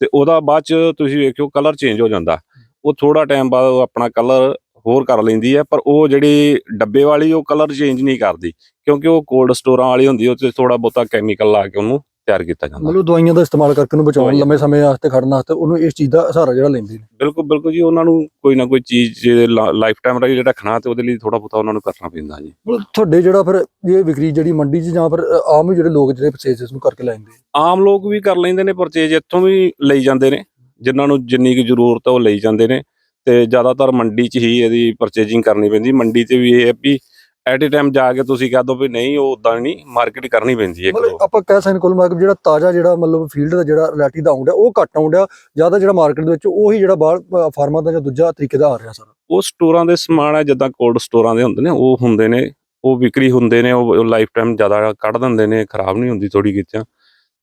ਤੇ ਉਹਦਾ ਬਾਅਦ 'ਚ ਤੁਸੀਂ ਵੇਖਿਓ ਕਲਰ ਚੇਂਜ ਹੋ ਜਾਂਦਾ। ਉਹ ਥੋੜਾ ਟਾਈਮ ਬਾਅਦ ਉਹ ਆਪਣਾ ਕਲਰ ਹੋਰ ਕਰ ਲੈਂਦੀ ਹੈ, ਪਰ ਉਹ ਜਿਹੜੀ ਡੱਬੇ ਵਾਲੀ ਉਹ ਕਲਰ ਚੇਂਜ ਨਹੀਂ ਕਰਦੀ। ਕਿਉਂਕਿ ਉਹ ਕੋਲਡ ਸਟੋਰਾਂ ਵਾਲੀ ਹੁੰਦੀ ਉਹ ਤੇ ਥੋੜਾ ਬਹੁਤਾ ਕੈਮੀਕਲ ਲਾ ਕੇ ਉਹਨੂੰ ਤਿਆਰ ਕੀਤਾ ਜਾਂਦਾ। ਮਤਲਬ ਦਵਾਈਆਂ ਦਾ ਇਸਤੇਮਾਲ ਕਰਕੇ ਉਹਨੂੰ ਬਚਾਉਣ। ਲੰਮੇ ਸਮੇਂ ਵਾਸਤੇ ਖੜਨ ਵਾਸਤੇ ਉਹਨੂੰ ਇਸ ਚੀਜ਼ ਦਾ ਸਹਾਰਾ ਜਿਹੜਾ ਲੈਂਦੇ ਨੇ। ਬਿਲਕੁਲ ਬਿਲਕੁਲ ਜੀ ਉਹਨਾਂ ਨੂੰ ਕੋਈ ਨਾ ਕੋਈ ਚੀਜ਼ ਲਾਈਫ ਟਾਈਮ ਲਈ ਰੱਖਣਾ ਤੇ ਉਹਦੇ ਲਈ ਥੋੜਾ ਬਹੁਤਾ ਉਹਨਾਂ ਨੂੰ ਕਰਨਾ ਪੈਂਦਾ ਜੀ। ਤੁਹਾਡੇ ਜਿਹੜਾ ਫਿਰ ਇਹ ਵਿਕਰੀ ਜਿਹੜੀ ਮੰਡੀ 'ਚ ਜਾਂ ਫਿਰ ਆਮ ਜਿਹੜੇ ਲੋਕ ਜਿਹੜੇ ਪਰਚੇਸ ਨੂੰ ਕਰਕੇ ਲੈਂਦੇ ਆਮ ਲੋਕ ਵੀ ਕਰ ਲੈਂਦੇ ਨੇ ਪਰਚੇਜ ਇੱਥੋਂ ਵੀ ਲਈ ਜਾਂਦੇ ਨੇ। ਜਿਨ੍ਹਾਂ ਨੂੰ ਜਿੰਨੀ ਕੁ ਜ਼ਰੂਰਤ ਹੈ ਉਹ ਲਈ ਜਾਂਦੇ ਨੇ। ਤੇ ਜ਼ਿਆਦਾਤਰ ਮੰਡੀ 'ਚ ਹੀ ਇਹਦੀ ਪਰਚੇਜਿੰਗ ਕਰਨੀ ਪੈਂਦੀ। ਮੰਡੀ ਤੇ ਵੀ ਇਹ ਹੈ ਵੀ ਐਟ ਏ ਟਾਈਮ ਜਾ ਕੇ ਤੁਸੀਂ ਕਹਿ ਦੋ ਵੀ ਨਹੀਂ ਉਹ ਉਦਾਂ ਨਹੀਂ ਮਾਰਕੀਟ ਕਰਨੀ ਪੈਂਦੀ ਹੈ ਇੱਕ ਮਤਲਬ ਆਪਾਂ ਕਹਿ ਸਕਦੇ ਕੋਲ ਮਾਰਕੀਟ ਜਿਹੜਾ ਤਾਜ਼ਾ ਜਿਹੜਾ ਮਤਲਬ ਫੀਲਡ ਦਾ ਜਿਹੜਾ ਰਿਐਲਿਟੀ ਦਾ ਆਉਂਦਾ ਉਹ ਘੱਟ ਆਉਂਦਾ ਜ਼ਿਆਦਾ ਜਿਹੜਾ ਮਾਰਕੀਟ ਦੇ ਵਿੱਚ ਉਹੀ ਜਿਹੜਾ ਬਾਹਰ ਫਾਰਮਾਂ ਦਾ ਜਾਂ ਦੂਜਾ ਤਰੀਕੇ ਦਾ ਆ ਰਿਹਾ ਸਾਰਾ। ਉਹ ਸਟੋਰਾਂ ਦੇ ਸਮਾਨ ਹੈ ਜਿੱਦਾਂ ਕੋਲਡ ਸਟੋਰਾਂ ਦੇ ਹੁੰਦੇ ਨੇ ਉਹ ਹੁੰਦੇ ਨੇ ਉਹ ਵਿਕਰੀ ਹੁੰਦੇ ਨੇ ਉਹ ਲਾਈਫ ਟਾਈਮ ਜ਼ਿਆਦਾ ਕੱਢ ਦਿੰਦੇ ਨੇ ਖਰਾਬ ਨਹੀਂ ਹੁੰਦੀ ਥੋੜੀ ਕਿਤਿਆਂ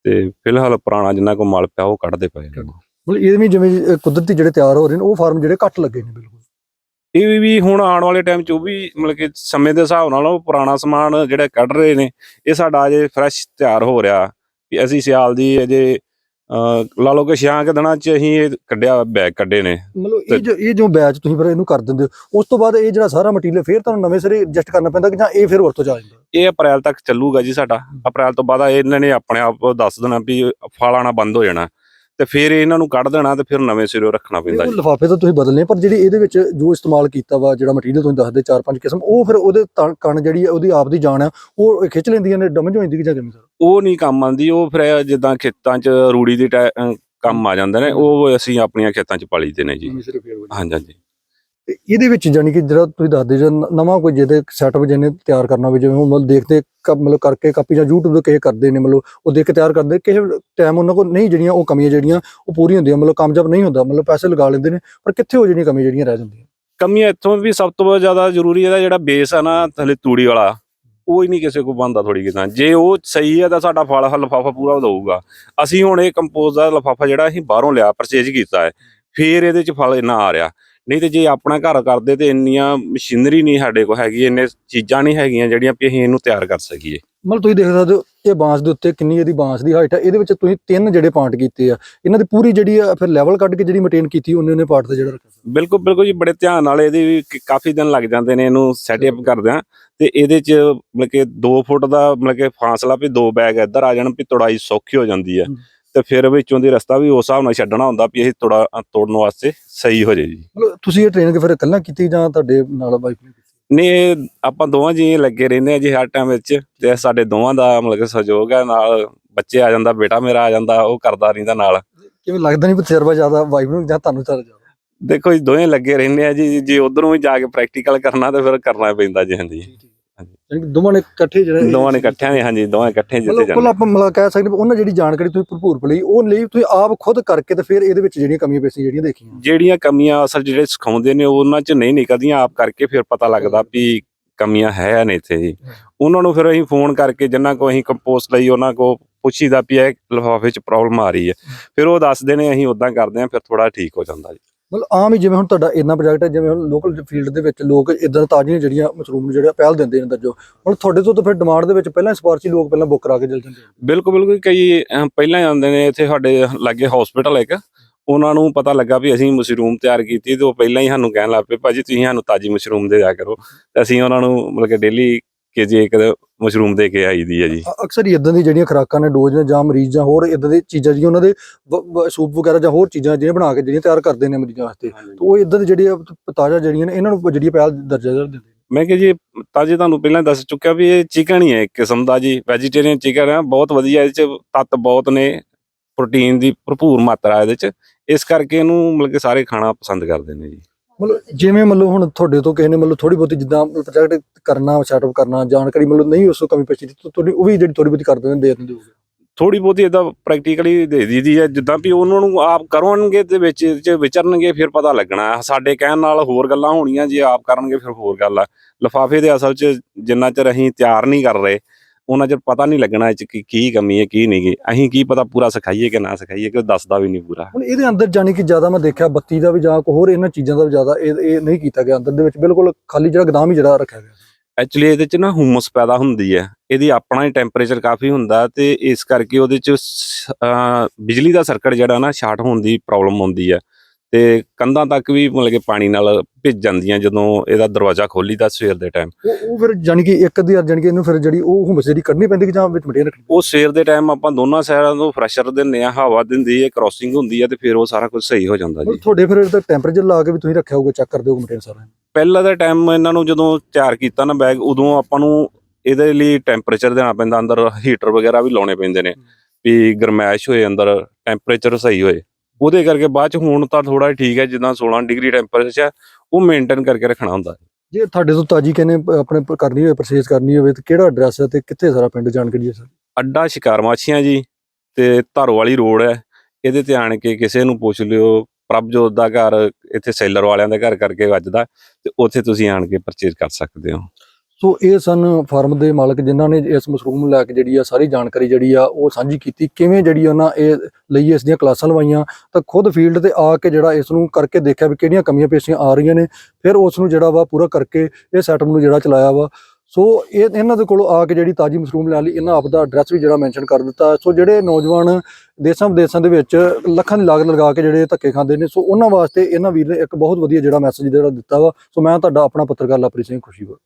ਤੇ ਫਿਲਹਾਲ ਪੁਰਾਣਾ ਜਿੰਨਾ ਕੋ ਮਾਲ ਪਿਆ ਉਹ ਕੱਢਦੇ ਪਏ ਨੇ। ਮਤਲਬ ਇਹ ਵੀ ਜਿਵੇਂ ਕੁਦਰਤੀ ਜਿਹੜੇ ਤਿਆਰ ਹੋ ਰਹੇ ਨੇ ਉਹ ਫਾਰਮ ਜਿਹੜੇ ਘੱਟ ਲੱਗੇ ਨੇ ਬਿਲਕੁਲ। ਇਹ ਵੀ- ਵੀ ਹੁਣ ਆਉਣ ਵਾਲੇ ਟਾਈਮ 'ਚ ਉਹ ਵੀ ਮਤਲਬ ਕਿ ਸਮੇਂ ਦੇ ਹਿਸਾਬ ਨਾਲ ਉਹ ਪੁਰਾਣਾ ਸਮਾਨ ਜਿਹੜਾ ਕੱਢ ਰਹੇ ਨੇ ਇਹ ਸਾਡਾ ਅਜੇ ਫਰੈਸ਼ ਤਿਆਰ ਹੋ ਰਿਹਾ ਵੀ ਅਸੀਂ ਸਿਆਲ ਦੀ ਅਜੇ ਲਾ ਲਓ ਕਿ ਛਿਆਂ ਕੁ ਦਿਨਾਂ 'ਚ ਅਸੀਂ ਇਹ ਕੱਢਿਆ ਬੈਗ ਕੱਢੇ ਨੇ। ਮਤਲਬ ਇਹ ਜੋ ਇਹ ਜੋ ਬੈਚ ਤੁਸੀਂ ਫਿਰ ਇਹਨੂੰ ਕਰ ਦਿੰਦੇ ਹੋ ਉਸ ਤੋਂ ਬਾਅਦ ਇਹ ਜਿਹੜਾ ਸਾਰਾ ਮਟੀਰੀਅਲ ਫਿਰ ਤੁਹਾਨੂੰ ਨਵੇਂ ਸਿਰੇ ਐਡਜਸਟ ਕਰਨਾ ਪੈਂਦਾ ਕਿ ਜਾਂ ਇਹ ਫਿਰ ਵਰਤੋਂ ਆ ਜਾਂਦਾ? ਇਹ ਅਪ੍ਰੈਲ ਤੱਕ ਚੱਲੂਗਾ ਜੀ ਸਾਡਾ। ਅਪ੍ਰੈਲ ਤੋਂ ਬਾਅਦ ਇਹਨਾਂ ਨੇ ਆਪਣੇ ਆਪ ਦੱਸ ਦੇਣਾ ਵੀ ਫਲ ਆਉਣਾ ਬੰਦ ਹੋ ਜਾਣਾ। ਤੇ ਫਿਰ ਇਹਨਾਂ ਨੂੰ ਕੱਢ ਦੇਣਾ ਤੇ ਫਿਰ ਨਵੇਂ ਸਿਰੋਂ ਰੱਖਣਾ ਪੈਂਦਾ ਜੀ। ਲਿਫਾਫੇ ਤਾਂ ਤੁਸੀਂ ਬਦਲਨੇ ਪਰ ਜਿਹੜੀ ਇਹਦੇ ਵਿੱਚ ਜੋ ਇਸਤੇਮਾਲ ਕੀਤਾ ਵਾ ਜਿਹੜਾ ਮਟੀਰੀਅਲ ਤੁਸੀਂ ਦੱਸਦੇ ਚਾਰ ਪੰਜ ਕਿਸਮ ਉਹ ਫਿਰ ਉਹਦੇ ਕਣ ਜਿਹੜੀ ਆ, ਉਹਦੀ ਆਪ ਦੀ ਜਾਨ ਆ ਉਹ ਖਿੱਚ ਲੈਂਦੀਆਂ ਨੇ ਡਮਜ ਹੋ ਜਾਂਦੀ ਕਿ ਜਾਂ ਕਿਵੇਂ ਸਰ? ਉਹ ਨਹੀਂ ਕੰਮ ਆਉਂਦੀ ਉਹ ਫਿਰ ਜਿੱਦਾਂ ਖੇਤਾਂ 'ਚ ਰੂੜੀ ਦੀ ਕੰਮ ਆ ਜਾਂਦੇ ਨੇ ਉਹ ਅਸੀਂ ਆਪਣੀਆਂ ਖੇਤਾਂ 'ਚ ਪਾਲੀਦੇ ਨੇ ਜੀ। ਹਾਂਜੀ ਹਾਂਜੀ। ਤੇ ਇਹਦੇ ਵਿੱਚ ਜਾਨੀ ਕਿ ਜਿਹੜਾ ਤੁਸੀਂ ਦੱਸਦੇ ਜੇ ਨਵਾਂ ਕੋਈ ਜਿਹਦੇ ਸੈਟਅਪ ਜਿਹਨੇ ਤਿਆਰ ਕਰਨਾ ਹੋਵੇ, ਜਿਵੇਂ ਹੁਣ ਮਤਲਬ ਦੇਖਦੇ ਮਤਲਬ ਕਰਕੇ ਕਾਪੀ ਜਾਂ YouTube ਤੇ ਕਿਸੇ ਕਰਦੇ ਨੇ, ਮਤਲਬ ਉਹ ਦੇਖ ਕੇ ਤਿਆਰ ਕਰਦੇ, ਕਿਸੇ ਟਾਈਮ ਉਹਨਾਂ ਕੋਲ ਨਹੀਂ ਜਿਹੜੀਆਂ ਉਹ ਕਮੀਆਂ ਜਿਹੜੀਆਂ ਉਹ ਪੂਰੀਆਂ ਹੁੰਦੀਆਂ, ਮਤਲਬ ਕਾਮਯਾਬ ਨਹੀਂ ਹੁੰਦਾ, ਮਤਲਬ ਪੈਸੇ ਲਗਾ ਲੈਂਦੇ ਨੇ, ਪਰ ਕਿੱਥੇ ਉਹ ਜਿਹੜੀਆਂ ਕਮੀਆਂ ਜਿਹੜੀਆਂ ਰਹਿ ਜਾਂਦੀਆਂ? ਕਮੀਆਂ ਇੱਥੋਂ ਵੀ ਸਭ ਤੋਂ ਜ਼ਿਆਦਾ ਜ਼ਰੂਰੀ ਇਹਦਾ ਜਿਹੜਾ ਬੇਸ ਆ ਨਾ, ਥਲੇ ਤੂੜੀ ਵਾਲਾ, ਉਹ ਹੀ ਨਹੀਂ ਕਿਸੇ ਕੋ ਬੰਦਾ ਥੋੜੀ ਕਿਦਾਂ ਜੇ ਉਹ ਸਹੀ ਹੈ ਤਾਂ ਸਾਡਾ ਫਲ ਲਫਾਫਾ ਪੂਰਾ ਦਊਗਾ। ਅਸੀਂ ਹੁਣ ਇਹ ਕੰਪੋਜ਼ ਦਾ ਲਫਾਫਾ ਜਿਹੜਾ ਅਸੀਂ ਬਾਹਰੋਂ ਲਿਆ ਪਰਚੇਜ ਕੀਤਾ ਹੈ, ਫੇਰ ਇਹਦੇ ਚ ਫਲ ਇੰਨਾ ਆ ਰਿਹਾ। ਨਹੀਂ ਤੇ ਜੇ ਆਪਣਾ ਘਰ ਕਰਦੇ ਤੇ ਇੰਨੀਆਂ ਮਸ਼ੀਨਰੀ ਨਹੀਂ ਸਾਡੇ ਕੋਲ ਹੈਗੀ ਇੰਨੇ ਚੀਜ਼ਾਂ ਨਹੀਂ ਹੈਗੀਆਂ ਜਿਹੜੀਆਂ ਵੀ ਅਸੀਂ ਇਹਨੂੰ ਤਿਆਰ ਕਰ ਸਕੀਏ। ਮਤਲਬ ਤੁਸੀਂ ਦੇਖ ਸਕਦੇ ਹੋ ਇਹ ਬਾਂਸ ਦੇ ਉੱਤੇ ਕਿੰਨੀ ਇਹਦੀ ਬਾਂਸ ਦੀ ਹਾਈਟ ਹੈ ਇਹਦੇ ਵਿੱਚ ਤੁਸੀਂ ਤਿੰਨ ਜਿਹੜੇ ਪਾਰਟ ਕੀਤੇ ਆ ਇਹਨਾਂ ਦੀ ਪੂਰੀ ਜਿਹੜੀ ਆ ਫਿਰ ਲੈਵਲ ਕੱਢ ਕੇ ਜਿਹੜੀ ਮੇਨਟੇਨ ਕੀਤੀ ਉਹਨੇ ਉਹਨੇ ਪਾਰਟ ਤੇ ਜਿਹੜਾ ਰੱਖਿਆ ਬਿਲਕੁਲ ਬਿਲਕੁਲ ਜੀ ਬੜੇ ਧਿਆਨ ਨਾਲ ਇਹਦੇ ਵੀ ਕਾਫੀ ਦਿਨ ਲੱਗ ਜਾਂਦੇ ਨੇ ਇਹਨੂੰ ਸੈਟਅਪ ਕਰਦਿਆਂ ਤੇ ਇਹਦੇ ਚ ਮਤਲਬ ਕਿ 2 ਫੁੱਟ ਦਾ ਮਤਲਬ ਕਿ ਫਾਸਲਾ ਵੀ ਦੋ ਬੈਗ ਇੱਧਰ ਆ ਜਾਣ ਵੀ ਤੁੜਾਈ ਸੌਖੀ ਹੋ ਜਾਂਦੀ ਹਮ। ਤੇ ਫਿਰ ਵਿੱਚੋਂ ਦੀ ਰਸਤਾ ਵੀ ਉਸ ਹਿਸਾਬ ਨਾਲ ਛੱਡਣਾ ਹੁੰਦਾ ਵੀ ਇਹ ਤੁੜਾ ਤੋੜਨ ਵਾਸਤੇ ਸਹੀ ਹੋ ਜੇ ਜੀ। ਮਤਲਬ ਤੁਸੀਂ ਇਹ ਟ੍ਰੇਨਿੰਗ ਫਿਰ ਇਕੱਲਾ ਕੀਤੀ ਜਾਂ ਤੁਹਾਡੇ ਨਾਲ ਵਾਈਫ ਨੇ ਕੀਤੀ? ਨੇ ਇਹ ਆਪਾਂ ਦੋਵਾਂ ਜੀ ਲੱਗੇ ਰਹਿੰਦੇ ਆ ਜੀ ਹਰ ਟਾਈਮ ਵਿੱਚ ਤੇ ਸਾਡੇ ਦੋਵਾਂ ਦਾ ਮਤਲਬ ਕਿ ਸਹਿਯੋਗ ਹੈ ਨਾਲ ਬੱਚੇ ਆ ਜਾਂਦਾ ਬੇਟਾ ਮੇਰਾ ਆ ਜਾਂਦਾ ਉਹ ਕਰਦਾ ਰਹਿੰਦਾ ਨਾਲ। ਕਿਵੇਂ ਲੱਗਦਾ ਨਹੀਂ ਤਜਰਬਾ ਜ਼ਿਆਦਾ ਵਾਈਫ ਨੂੰ ਜਾਂ ਤੁਹਾਨੂੰ ਜ਼ਿਆਦਾ ਦੇਖੋ ਜੀ ਦੋਵੇਂ ਲੱਗੇ ਰਹਿੰਦੇ ਆ ਜੀ ਜੇ ਉਧਰੋਂ ਵੀ ਜਾ ਕੇ ਪ੍ਰੈਕਟੀਕਲ ਕਰਨਾ ਤੇ ਫਿਰ ਕਰਨਾ ਪੈਂਦਾ ਜੀ ਹਾਂਜੀ। ਯਾਨੀ ਕਿ ਦੋਵਾਂ ਨੇ ਇਕੱਠੇ ਜਿਹੜਾ ਇਹ- ਦੋਵਾਂ ਨੇ ਇਕੱਠਿਆਂ ਨੇ ਹਾਂਜੀ ਦੋਵੇਂ ਇਕੱਠੇ ਜਿੱਤੇ ਮਤਲਬ ਕੁੱਲ ਜਾਂਦੇ ਆਪਾਂ ਮਤਲਬ ਕਹਿ ਸਕਦੇ ਵੀ ਉਹਨਾਂ ਜਿਹੜੀ ਜਾਣਕਾਰੀ ਤੁਸੀਂ ਭਰਪੂਰ ਲਈ ਉਹ ਲਈ ਤੁਸੀਂ ਆਪ ਖੁਦ ਕਰਕੇ ਤੇ ਫਿਰ ਇਹਦੇ ਵਿੱਚ ਜਿਹੜੀਆਂ ਕਮੀਆਂ ਪੇਸ਼ੀਆਂ ਜਿਹੜੀਆਂ ਦੇਖੀਆਂ। ਜਿਹੜੀਆਂ ਕਮੀਆਂ ਅਸਲ ਜਿਹੜੇ ਸਿਖਾਉਂਦੇ ਨੇ ਉਹਨਾਂ 'ਚ ਨਹੀਂ ਨਿਕਲਦੀਆਂ ਆਪ ਕਰਕੇ ਫਿਰ ਪਤਾ ਲੱਗਦਾ ਵੀ ਕਮੀਆਂ ਹੈ ਨੇ ਇੱਥੇ ਜੀ। ਉਹਨਾਂ ਨੂੰ ਫਿਰ ਅਸੀਂ ਫੋਨ ਕਰਕੇ ਜਿੰਨਾ ਕੋ ਅਸੀਂ ਕੰਪੋਸਟ ਲਈ ਉਹਨਾਂ ਕੋ ਪੁੱਛੀਦਾ ਵੀ ਇਹ ਲਿਫਾਫੇ 'ਚ ਪ੍ਰੋਬਲਮ ਆ ਰਹੀ ਹੈ। ਫਿਰ ਉਹ ਦੱਸਦੇ ਨੇ ਅਸੀਂ ਉਦਾਂ ਕਰਦੇ ਹਾਂ ਫਿਰ ਥੋੜਾ ਠੀਕ ਹੋ ਜਾਂਦਾ ਜੀ। ਮਤਲਬ ਆਮ ਹੀ ਜਿਵੇਂ ਹੁਣ ਤੁਹਾਡਾ ਇੰਨਾ ਪ੍ਰੋਜੈਕਟ ਹੈ, ਜਿਵੇਂ ਹੁਣ ਲੋਕਲ ਫੀਲਡ ਦੇ ਵਿੱਚ ਲੋਕ ਇਦਾਂ ਤਾਜ਼ੀਆਂ ਜਿਹੜੀਆਂ ਮਸ਼ਰੂਮ ਨੂੰ ਜਿਹੜਾ ਪਹਿਲ ਦਿੰਦੇ ਨੇ ਦਰਜੋ ਹੁਣ ਤੁਹਾਡੇ ਤੋਂ ਤਾਂ ਫਿਰ ਡਿਮਾਂਡ ਦੇ ਵਿੱਚ ਪਹਿਲਾਂ ਸਪਾਰਚੀ ਲੋਕ ਪਹਿਲਾਂ ਬੁੱਕ ਕਰਾ ਕੇ ਚਲ ਜਾਂਦੇ ਬਿਲਕੁਲ ਬਿਲਕੁਲ ਕਈ ਪਹਿਲਾਂ ਹੀ ਆਉਂਦੇ ਨੇ ਇੱਥੇ ਸਾਡੇ ਲਾਗੇ ਹਸਪੀਟਲ ਇੱਕ। ਉਹਨਾਂ ਨੂੰ ਪਤਾ ਲੱਗਾ ਵੀ ਅਸੀਂ ਮਸ਼ਰੂਮ ਤਿਆਰ ਕੀਤੀ ਤੇ ਉਹ ਪਹਿਲਾਂ ਹੀ ਸਾਨੂੰ ਕਹਿਣ ਲੱਗ ਪਏ, ਭਾਜੀ ਤੁਸੀਂ ਸਾਨੂੰ ਤਾਜੀ ਮਸ਼ਰੂਮ ਦੇ ਦਿਆ ਕਰੋ। ਤੇ ਅਸੀਂ ਉਹਨਾਂ ਨੂੰ ਮਤਲਬ ਕਿ ਡੇਲੀ ਕੇਜੀ ਇੱਕ ਮਸ਼ਰੂਮ ਦੇ ਕੇ ਆਈ ਦੀ ਹੈ ਜੀ। ਅਕਸਰ ਹੀ ਇਦਾਂ ਦੀ ਜਿਹੜੀਆਂ ਖੁਰਾਕਾਂ ਨੇ ਡੋਜ਼ ਨੇ ਜਾਂ ਮਰੀਜ਼ ਜਾਂ ਹੋਰ ਇਦਾਂ ਦੀ ਚੀਜ਼ਾਂ ਜਿਹੜੀਆਂ ਉਹਨਾਂ ਦੇ ਸੂਪ ਵਗੈਰਾ ਜਾਂ ਹੋਰ ਚੀਜ਼ਾਂ ਜਿਹੜੀਆਂ ਬਣਾ ਕੇ ਜਿਹੜੀਆਂ ਤਿਆਰ ਕਰਦੇ ਨੇ ਮਰੀਜ਼ਾਂ ਵਾਸਤੇ ਤੇ ਉਹ ਇਦਾਂ ਦੀ ਜਿਹੜੀਆਂ ਤਾਜ਼ਾ ਜਿਹੜੀਆਂ ਨੇ ਇਹਨਾਂ ਨੂੰ ਜਿਹੜੀ ਪਹਿਲ ਦਰਜਾ ਦਿੰਦੇ ਮੈਂ ਕਿਹਾ ਜੀ ਤਾਜੀ ਤੁਹਾਨੂੰ ਪਹਿਲਾਂ ਦੱਸ ਚੁੱਕਿਆ ਵੀ ਇਹ ਚਿਕਨ ਹੀ ਹੈ ਇੱਕ ਕਿਸਮ ਦਾ ਜੀ ਵੈਜੀਟੇਰੀਅਨ ਚਿਕਨ ਹੈ ਬਹੁਤ ਵਧੀਆ ਇਹਦੇ ਚ ਤੱਤ ਬਹੁਤ ਨੇ ਪ੍ਰੋਟੀਨ ਦੀ ਭਰਪੂਰ ਮਾਤਰਾ ਇਹਦੇ ਚ ਇਸ ਕਰਕੇ ਇਹਨੂੰ ਮਤਲਬ ਕਿ ਸਾਰੇ ਖਾਣਾ ਪਸੰਦ ਕਰਦੇ ਨੇ ਜੀ। ਮਤਲਬ ਜਿਵੇਂ ਮਤਲਬ ਹੁਣ ਤੁਹਾਡੇ ਤੋਂ ਕਿਸੇ ਨੇ ਮਤਲਬ ਥੋੜੀ ਬਹੁਤੀ ਜਿੱਦਾਂ ਪ੍ਰੋਜੈਕਟ ਕਰਨਾ ਸੈਟਅਪ ਕਰਨਾ, ਜਾਣਕਾਰੀ ਮਤਲਬ ਨਹੀਂ ਉਸ ਤੋਂ ਕਮੀ ਪੇਸ਼ੀ ਦੀ ਤੁਹਾਡੀ ਉਹ ਵੀ ਜਿਹੜੀ ਥੋੜੀ ਬਹੁਤੀ ਕਰ ਦਿੰਦੇ ਦੇ ਦਿੰਦੇ ਹੋਗੇ ਥੋੜੀ ਬਹੁਤੀ ਇਹਦਾ ਪ੍ਰੈਕਟੀਕਲੀ ਦੇ ਦੀਦੀ ਹੈ ਜਿੱਦਾਂ ਵੀ ਉਹਨਾਂ ਨੂੰ ਆਪ ਕਰਨਗੇ ਤੇ ਵਿੱਚ ਚ ਵਿਚਰਨਗੇ, ਫਿਰ ਪਤਾ ਲੱਗਣਾ। ਸਾਡੇ ਕਹਿਣ ਨਾਲ ਹੋਰ ਗੱਲਾਂ ਹੋਣੀਆਂ, ਜੇ ਆਪ ਕਰਨਗੇ, ਫਿਰ ਹੋਰ ਗੱਲ ਆ। ਲਫਾਫੇ ਦੇ ਅਸਲ ਚ ਜਿੰਨਾ ਚਿਰ ਅਸੀਂ ਤਿਆਰ ਨਹੀਂ ਕਰ ਰਹੇ ਉਹਨਾਂ ਚਿਰ ਪਤਾ ਨਹੀਂ ਲੱਗਣਾ ਇਹ ਚ ਕੀ ਕੀ ਕਮੀ ਹੈ ਕੀ ਨਹੀਂ ਗੀ ਅਸੀਂ ਕੀ ਪਤਾ ਪੂਰਾ ਸਿਖਾਈਏ ਕਿ ਨਾ ਸਿਖਾਈਏ ਕਿ ਉਹ ਦੱਸਦਾ ਵੀ ਨਹੀਂ ਪੂਰਾ। ਹੁਣ ਇਹਦੇ ਅੰਦਰ ਜਾਣੀ ਕਿ ਜ਼ਿਆਦਾ ਮੈਂ ਦੇਖਿਆ ਬੱਤੀ ਦਾ ਵੀ ਜਾਂ ਕੋਈ ਹੋਰ ਇਹਨਾਂ ਚੀਜ਼ਾਂ ਦਾ ਵੀ ਜ਼ਿਆਦਾ ਇਹ ਇਹ ਨਹੀਂ ਕੀਤਾ ਗਿਆ ਅੰਦਰ ਦੇ ਵਿੱਚ। ਬਿਲਕੁਲ ਖਾਲੀ ਜਿਹੜਾ ਗਦਾਮ ਹੀ ਜਿਹੜਾ ਰੱਖਿਆ ਗਿਆ ਐਕਚੁਅਲੀ ਇਹਦੇ ਚ ਨਾ ਹਿਊਮਸ ਪੈਦਾ ਹੁੰਦੀ ਹੈ। ਇਹਦੀ ਆਪਣਾ ਹੀ ਟੈਂਪਰੇਚਰ ਕਾਫੀ ਹੁੰਦਾ ਤੇ ਇਸ ਕਰਕੇ ਉਹਦੇ ਚ ਬਿਜਲੀ ਦਾ ਸਰਕਟ ਜਿਹੜਾ ਨਾ ਸ਼ਾਰਟ ਹੋਣ ਦੀ ਪ੍ਰੋਬਲਮ ਹੁੰਦੀ ਹੈ। ਤੇ ਕੰਧਾਂ ਤੱਕ ਵੀ ਮਤਲਬ ਕਿ ਪਾਣੀ ਨਾਲ ਭਿੱਜ ਜਾਂਦੀਆਂ ਜਦੋਂ ਇਹਦਾ ਦਰਵਾਜ਼ਾ ਖੋਲੀਦਾ ਸਵੇਰ ਦੇ ਟਾਈਮ ਉਹ ਉਹ ਫਿਰ ਜਾਣੀ ਕਿ ਇੱਕ ਦੀ ਜਾਣੀ ਕਿ ਇਹਨੂੰ ਫਿਰ ਜਿਹੜੀ ਉਹ ਹੁਮਸ ਜਿਹੜੀ ਕੱਢਣੀ ਪੈਂਦੀ ਕਿ ਜਾਂ ਵਿੱਚ ਮਟੀਰੀਅਲ ਰੱਖਣੀ ਉਹ ਸਵੇਰ ਦੇ ਟਾਈਮ ਆਪਾਂ ਦੋਨਾਂ ਸਾਈਡਾਂ ਤੋਂ ਫਰੈਸ਼ਰ ਦਿੰਦੇ ਆ ਹਵਾ ਦਿੰਦੀ ਹੈ ਕ੍ਰਾਸਿੰਗ ਹੁੰਦੀ ਹੈ ਤੇ ਫਿਰ ਉਹ ਸਾਰਾ ਕੁਝ ਸਹੀ ਹੋ ਜਾਂਦਾ ਜੀ। ਤੁਹਾਡੇ ਫਿਰ ਇਹਦਾ ਟੈਂਪਰੇਚਰ ਲਾ ਕੇ ਵੀ ਤੁਸੀਂ ਰੱਖਿਆ ਹੋਊਗਾ ਚੈੱਕ ਕਰਦੇ ਹੋ ਮਟੀਰੀਅਲ ਸਾਰਾ। ਪਹਿਲਾਂ ਦਾ ਟਾਈਮ ਇਹਨਾਂ ਨੂੰ ਜਦੋਂ ਤਿਆਰ ਕੀਤਾ ਨਾ ਬੈਗ ਉਦੋਂ ਆਪਾਂ ਨੂੰ ਇਹਦੇ ਲਈ ਟੈਂਪਰੇਚਰ ਦੇਣਾ ਪੈਂਦਾ ਅੰਦਰ ਹੀਟਰ ਵਗੈਰਾ ਵੀ ਲਾਉਣੇ ਪੈਂਦੇ ਨੇ ਵੀ ਗਰਮੈਸ਼ ਹੋਏ ਅੰਦਰ ਟੈਂਪਰੇਚਰ ਸਹੀ ਹੋਏ। ਉਹਦੇ ਕਰਕੇ ਬਾਅਦ ਚ ਹੁਣ ਤਾਂ ਥੋੜਾ ਠੀਕ ਹੈ ਜਿੱਦਾਂ 16 ਡਿਗਰੀ ਟੈਂਪਰੇਚਰ ਹੈ ਉਹ ਮੇਨਟੇਨ ਕਰਕੇ ਰੱਖਣਾ ਹੁੰਦਾ ਜੇ ਤੁਹਾਡੇ ਤੋਂ ਤਾਜੀ ਕਹਿੰਨੇ ਆਪਣੇ ਕਰਨੀ ਹੋਵੇ ਪਰਚੇਸ ਕਰਨੀ ਹੋਵੇ ਤੇ ਕਿਹੜਾ ਐਡਰੈਸ ਹੈ ਤੇ ਕਿੱਥੇ ਸਾਰਾ ਪਿੰਡ ਜਾਣਕਾਰੀ ਹੈ ਸਰ ਅੱਡਾ ਸ਼ਿਕਾਰ ਮਾਛੀਆਂ ਜੀ ਤੇ ਧਰੋ ਵਾਲੀ ਰੋਡ ਹੈ। ਇਹਦੇ ਤੇ ਆਣ ਕੇ ਕਿਸੇ ਨੂੰ ਪੁੱਛ ਲਿਓ ਪ੍ਰਭਜੋਤ ਦਾ ਘਰ ਇੱਥੇ ਸੈਲਰ ਵਾਲਿਆਂ ਦੇ ਘਰ ਕਰਕੇ ਵੱਜਦਾ ਤੇ ਉੱਥੇ ਤੁਸੀਂ ਆਣ ਕੇ ਪਰਚੇਜ਼ ਕਰ ਸਕਦੇ ਹੋ। ਸੋ ਇਹ ਸਨ ਫਾਰਮ ਦੇ ਮਾਲਕ ਜਿਨ੍ਹਾਂ ਨੇ ਇਸ ਮਸ਼ਰੂਮ ਨੂੰ ਲੈ ਕੇ ਜਿਹੜੀ ਆ ਸਾਰੀ ਜਾਣਕਾਰੀ ਜਿਹੜੀ ਆ ਉਹ ਸਾਂਝੀ ਕੀਤੀ। ਕਿਵੇਂ ਜਿਹੜੀ ਉਹਨਾਂ ਇਹ ਲਈ ਇਸ ਦੀਆਂ ਕਲਾਸਾਂ ਲਵਾਈਆਂ, ਤਾਂ ਖੁਦ ਫੀਲਡ ਤੇ ਆ ਕੇ ਜਿਹੜਾ ਇਸ ਨੂੰ ਕਰਕੇ ਦੇਖਿਆ ਵੀ ਕਿਹੜੀਆਂ ਕਮੀਆਂ ਪੇਸ਼ੀਆਂ ਆ ਰਹੀਆਂ ਨੇ, ਫਿਰ ਉਸ ਨੂੰ ਜਿਹੜਾ ਵਾ ਪੂਰਾ ਕਰਕੇ ਇਹ ਸੈਟਅਪ ਨੂੰ ਜਿਹੜਾ ਚਲਾਇਆ ਵਾ। ਸੋ ਇਹ ਇਹਨਾਂ ਦੇ ਕੋਲੋਂ ਆ ਕੇ ਜਿਹੜੀ ਤਾਜੀ ਮਸ਼ਰੂਮ ਲੈ ਲਈ, ਇਹਨਾਂ ਆਪ ਦਾ ਐਡਰੈਸ ਵੀ ਜਿਹੜਾ ਮੈਂਸ਼ਨ ਕਰ ਦਿੱਤਾ। ਸੋ ਜਿਹੜੇ ਨੌਜਵਾਨ ਦੇਸ਼ਾਂ ਵਿਦੇਸ਼ਾਂ ਦੇ ਵਿੱਚ ਲੱਖਾਂ ਦੀ ਲਾਗਤ ਲਗਾ ਕੇ ਜਿਹੜੇ ਧੱਕੇ ਖਾਂਦੇ ਨੇ, ਸੋ ਉਹਨਾਂ ਵਾਸਤੇ ਇਹਨਾਂ ਵੀਰ ਨੇ ਇੱਕ ਬਹੁਤ ਵਧੀਆ ਜਿਹੜਾ ਮੈਸੇਜ ਜਿਹੜਾ ਦਿੱਤਾ ਵਾ। ਸੋ ਮੈਂ ਤੁਹਾਡਾ ਆਪਣਾ ਪੱਤਰਕਾਰ ਲਵਪ੍ਰੀਤ ਸਿੰਘ ਖੁਸ਼ੀਪੁਰ।